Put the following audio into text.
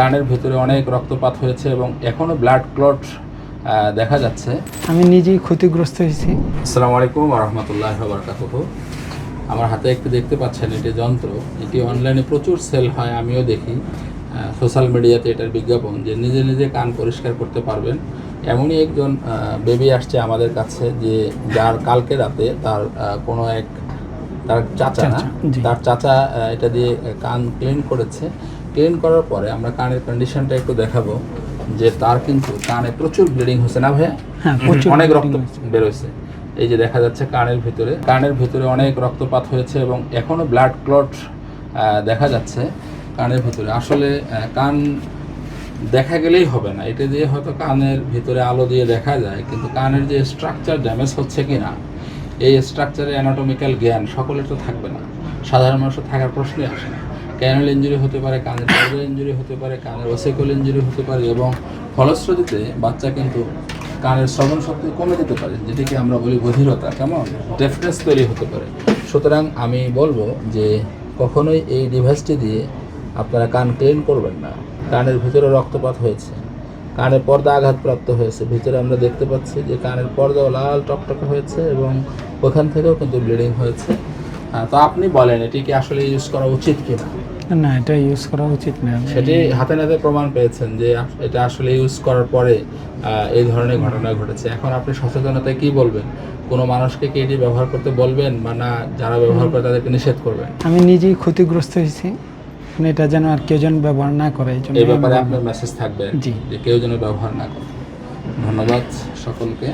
কানের ভেতরে অনেক রক্তপাত হয়েছে এবং এখনও ব্লাড ক্লট দেখা যাচ্ছে। আমি নিজেই ক্ষতিগ্রস্ত হয়েছি। আসসালামু আলাইকুম রহমতুল্লাহ বরকাতুহ। আমার হাতে একটু দেখতে পাচ্ছেন এটি যন্ত্র। এটি অনলাইনে প্রচুর সেল হয় আমিও দেখি। সোশ্যাল মিডিয়াতে এটার বিজ্ঞাপন যে নিজে নিজে কান পরিষ্কার করতে পারবেন। এমনই একজন বেবি আসছে আমাদের কাছে যে যার কালকে রাতে তার কোনো এক তার চাচা না? তার চাচা এটা দিয়ে কান ক্লিন করেছে। ক্লিন করার পরে আমরা কানের কন্ডিশনটা একটু দেখাবো যে তার কিন্তু কানে প্রচুর ব্লিডিং হচ্ছে না ভাইয়া? হ্যাঁ অনেক রক্ত। বেরোচ্ছে এই যে দেখা যাচ্ছে কানের ভিতরে কানের ভিতরে অনেক রক্তপাত হয়েছে এবং এখনও ব্লাড ক্লট দেখা যাচ্ছে কানের ভিতরে। আসলে কান দেখা গেলেই হবে না। এটা দিয়ে হয়তো কানের ভিতরে আলো দিয়ে দেখা যায় কিন্তু কানের যে স্ট্রাকচার ড্যামেজ হচ্ছে কি না এই স্ট্রাকচারে অ্যানাটমিক্যাল জ্ঞান সকলের তো থাকবে না। সাধারণ মানুষের থাকার প্রশ্নই আসে না। ক্যানাল ইঞ্জুরি হতে পারে, কানের পর্দা ইঞ্জুরি হতে পারে, কানের ওসেকল ইঞ্জুরি হতে পারে এবং ফলশ্রুতিতে বাচ্চা কিন্তু কানের শ্রবণ শক্তি কমে যেতে পারে, যেটিকে আমরা বলি বধিরতা কেমন? ডেফনেস তৈরি হতে পারে। সুতরাং আমি বলব যে কখনোই এই ডিভাইসটি দিয়ে আপনারা কান ক্লিন করবেন না। কানের ভিতরে রক্তপাত হয়েছে। কানে পর্দা আঘাতপ্রাপ্ত হয়েছে। ভিতরে আমরা দেখতে পাচ্ছি যে কানের পর্দাও লাল টকটকে হয়েছে এবং ওখান থেকেও কিন্তু ব্লিডিং হয়েছে। তো আপনি বলেন এটি কি আসলে ইউজ করা উচিত কিনা? না এটা ইউজ করা উচিত না। সেটি হাতে নাতে প্রমাণ পেয়েছেন যে এটা আসলে ইউজ করার পরে এই ধরনের ঘটনা ঘটেছে। এখন আপনি সচেতনতায় কি বলবেন? কোনো মানুষকে কি এটি ব্যবহার করতে বলবেন বা না যারা ব্যবহার করে তাদেরকে নিষেধ করবেন? আমি নিজেই ক্ষতিগ্রস্ত হয়েছি। মানে এটা যেন আর কেউ যেন ব্যবহার না করে এই জন্য এই ব্যাপারে আপনার মেসেজ থাকবে জি। যে কেউ যেন ব্যবহার না করে ধন্যবাদ সকলকে